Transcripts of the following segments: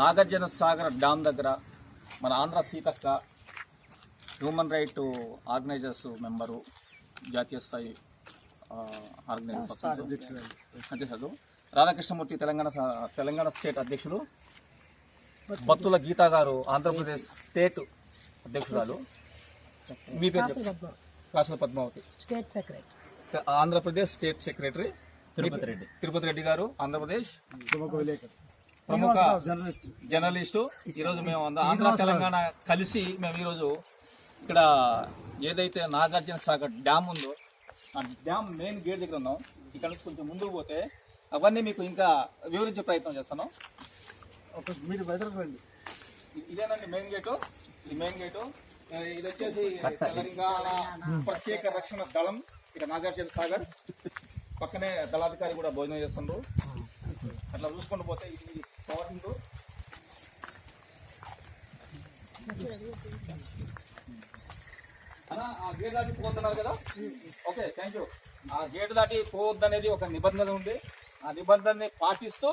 Nagarjuna Sagar dam దగ్గర మన Andhra Seethakka human right organisers member జాతీయ స్థాయి ఆర్గనైజర్ అధ్యక్షుడు రాధాకృష్ణమూర్తి తెలంగాణ తెలంగాణ స్టేట్ అధ్యక్షుడు బత్తుల గీతా గారు ఆంధ్రప్రదేశ్ స్టేట్ అధ్యక్షురాలు. మీ పేరు. Kasula Padmavathi. State secretary. Andhra Pradesh state secretary. Tirupati Reddy. Tirupati Reddy garu Andhra Pradesh. ప్రముఖ జర్నలిస్టు. ఈరోజు మేము ఆంధ్ర తెలంగాణ కలిసి మేము ఈరోజు ఇక్కడ ఏదైతే నాగార్జున సాగర్ డ్యామ్ ఉందో ఆ డ్యామ్ మెయిన్ గేట్ దగ్గర ఉన్నాం. ఇక్కడ నుంచి కొంచెం ముందుకు పోతే అవన్నీ మీకు ఇంకా వివరించే ప్రయత్నం చేస్తాను. మీరు బయటకు రండి. ఇదేనండి మెయిన్ గేటు. ఇది మెయిన్ గేటు. ఇది వచ్చేసి తెలంగాణ ప్రత్యేక రక్షణ దళం. ఇక్కడ నాగార్జున సాగర్. పక్కనే దళాధికారి కూడా భోజనం చేస్తుండ్రు అట్లా చూసుకుంటూ పోతే ఇది పవర్టింగ్ ఆ గేట్ దాటి పోతున్నారు కదా? ఓకే థ్యాంక్ యూ ఆ గేట్ దాటి పోవద్దు అనేది ఒక నిబంధన ఉంది. ఆ నిబంధనని పాటిస్తూ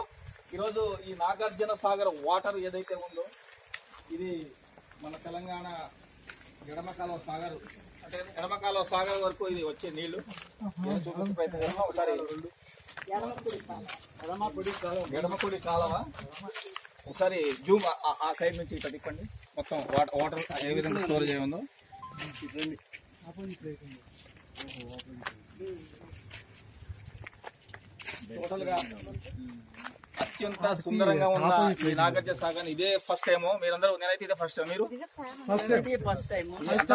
ఈరోజు ఈ నాగార్జున సాగర్ వాటర్ ఏదైతే ఉందో ఇది మన తెలంగాణ ఎడమకాల సాగర్. అంటే ఎడమకాల సాగర్ వరకు ఇది వచ్చే నీళ్ళు ఏదో ప్రయత్నం ఒకసారి ఎడమకుడి కాలవ ఒకసారి జూమ్ ఆ- ఆ సైడ్ నుంచి ఇట్లా తిప్పండి. మొత్తం వాటర్ వాటర్ ఏ విధంగా స్టోర్ చేయముందో టోటల్గా అత్యంత సుందరంగా ఉన్న ఈ నాగార్జున సాగర్ ఇదే ఫస్ట్ టైం మీరందరూ నేనైతే ఇదే ఫస్ట్ టైం మీరు? ఫస్ట్ టైం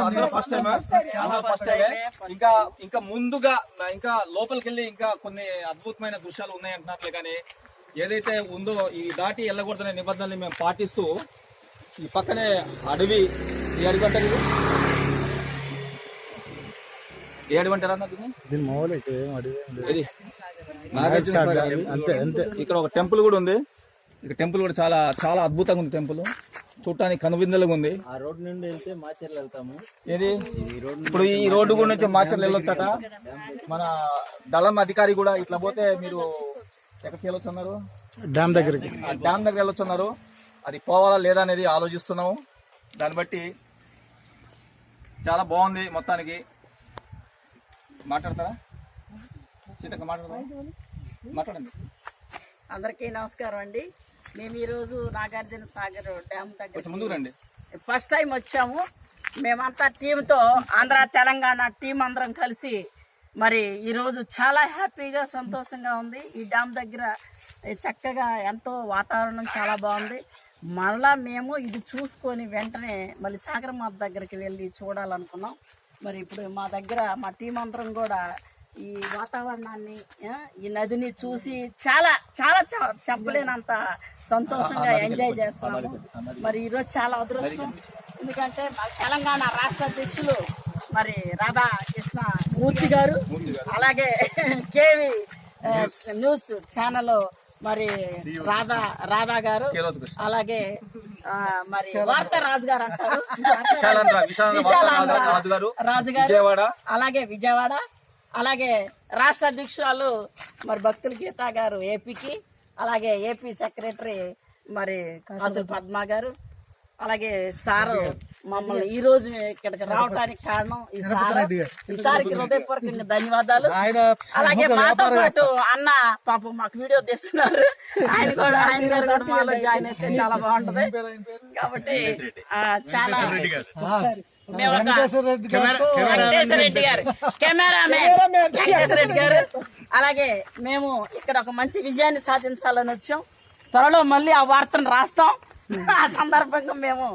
అందరూ ఫస్ట్ టైం చాలా ఫస్ట్ టైం ఇంకా ఇంకా ముందుగా ఇంకా లోపలికి వెళ్ళి ఇంకా కొన్ని అద్భుతమైన దృశ్యాలు ఉన్నాయి అంటున్నట్లే కానీ ఏదైతే ఉందో ఈ దాటి వెళ్ళకూడదనే నిబంధనలు మేము పాటిస్తూ ఈ పక్కనే అడవి ఈ అడవి అంటారు నాకు? దీని మామూలు ఇక్కడ ఏం అడిగి. అంతే అంతే. ఇక్కడ ఒక టెంపుల్ కూడా ఉంది. ఇక్కడ టెంపుల్ కూడా చాలా చాలా అద్భుతంగా ఉంది టెంపుల్. చూడటానికి కనువిందులుగా ఉంది. ఆ రోడ్ నుండి వెళ్తే మాచర్లు వెళ్తాము. ఏది? ఈ రోడ్ ఇప్పుడు ఈ రోడ్డు గురించి నుంచి మాచర్లు వెళ్ళొచ్చట. మన దళం అధికారి కూడా ఇట్లా పోతే మీరు ఎక్కడికి వెళ్ళొచ్చున్నారు? డ్యామ్ దగ్గరికి. ఆ డ్యామ్ దగ్గర వెళ్ళొచ్చున్నారు. అది పోవాలా లేదా అనేది ఆలోచిస్తున్నాము. దాన్ని బట్టి చాలా బాగుంది మొత్తానికి. మాట్లాడతారా? సీతక్క మాట్లాడతారా మాట్లాడండి. అందరికీ నమస్కారం అండి. మేము ఈరోజు నాగార్జున సాగర్ డ్యామ్ దగ్గర రండి. ఫస్ట్ టైం వచ్చాము. మేమంతా టీంతో ఆంధ్ర తెలంగాణ టీం అందరం కలిసి మరి ఈరోజు చాలా హ్యాపీగా సంతోషంగా ఉంది. ఈ డ్యామ్ దగ్గర చక్కగా ఎంతో వాతావరణం చాలా బాగుంది. మళ్ళా మేము ఇది చూసుకొని వెంటనే మళ్ళీ సాగరమాత దగ్గరికి వెళ్ళి చూడాలనుకున్నాం. మరి ఇప్పుడు మా దగ్గర మా టీం అందరం కూడా ఈ వాతావరణాన్ని ఈ నదిని చూసి చాలా చాలా చెప్పలేనంత సంతోషంగా ఎంజాయ్ చేస్తున్నాము మరి ఈరోజు చాలా అదృష్టం. ఎందుకంటే మా తెలంగాణ రాష్ట్ర అధ్యక్షులు మరి రాధా కృష్ణ మూర్తి గారు అలాగే కేవి న్యూస్ ఛానల్ మరి రాధా రాధా గారు. అలాగే ఆ, మరి వార్తా రాజు గారు అంటారు రాజు గారు అలాగే విజయవాడ. అలాగే రాష్ట్ర అధ్యక్షురాలు మరి భక్తుల గీతా గారు ఏపీకి. అలాగే ఏపీ సెక్రటరీ మరి కాసుల పద్మ గారు. అలాగే సారు మమ్మల్ని ఈ రోజు ఇక్కడికి రావడానికి కారణం ఈ సారు. ఈ సారికి హృదయపూర్వకంగా ధన్యవాదాలు. అలాగే మాతో పాటు అన్న పాపం మాకు వీడియో తీస్తున్నారు. ఆయన కూడా ఆయన గారు కూడా మాలో జాయిన్ అయితే చాలా బాగుంటది. కాబట్టి ఆ, చాలా రెడ్డి గారు. అలాగే మేము ఇక్కడ ఒక మంచి విజయాన్ని సాధించాలని వచ్చాం. త్వరలో మళ్ళీ ఆ వార్తను రాస్తాం. ఆ సందర్భంగా మేము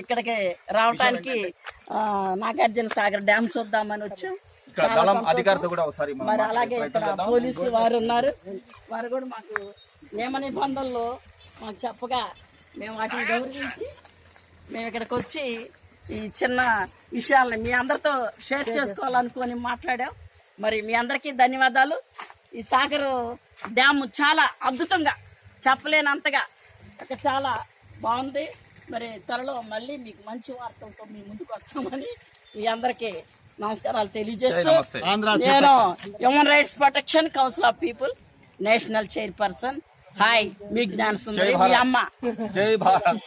ఇక్కడికి రావటానికి నాగార్జున సాగర్ డ్యామ్ చూద్దామని వచ్చాం. ఇక్కడ దళం అధికారితో కూడా ఒకసారి మనం మరి అలాగే ఇక్కడ. పోలీసు వారు ఉన్నారు. వారు కూడా మాకు నియమ నిబంధనలు మాకు చెప్పగా మేము వాటిని గౌరవించి మేము ఇక్కడికి వచ్చి ఈ చిన్న విషయాల్ని మీ అందరితో షేర్ చేసుకోవాలనుకొని మాట్లాడాం. మరి మీ అందరికీ ధన్యవాదాలు. ఈ సాగర్ డ్యామ్ చాలా అద్భుతంగా చెప్పలేనంతగా ఇక చాలా బాగుంది. మరి త్వరలో మళ్ళీ మీకు మంచి వార్తలతో మీ ముందుకు వస్తామని మీ అందరికీ నమస్కారాలు తెలియజేస్తూ నేను human rights protection council of people national chairperson hi మీ జ్ఞాన సుందరి మీ. అమ్మ. జై భారత్.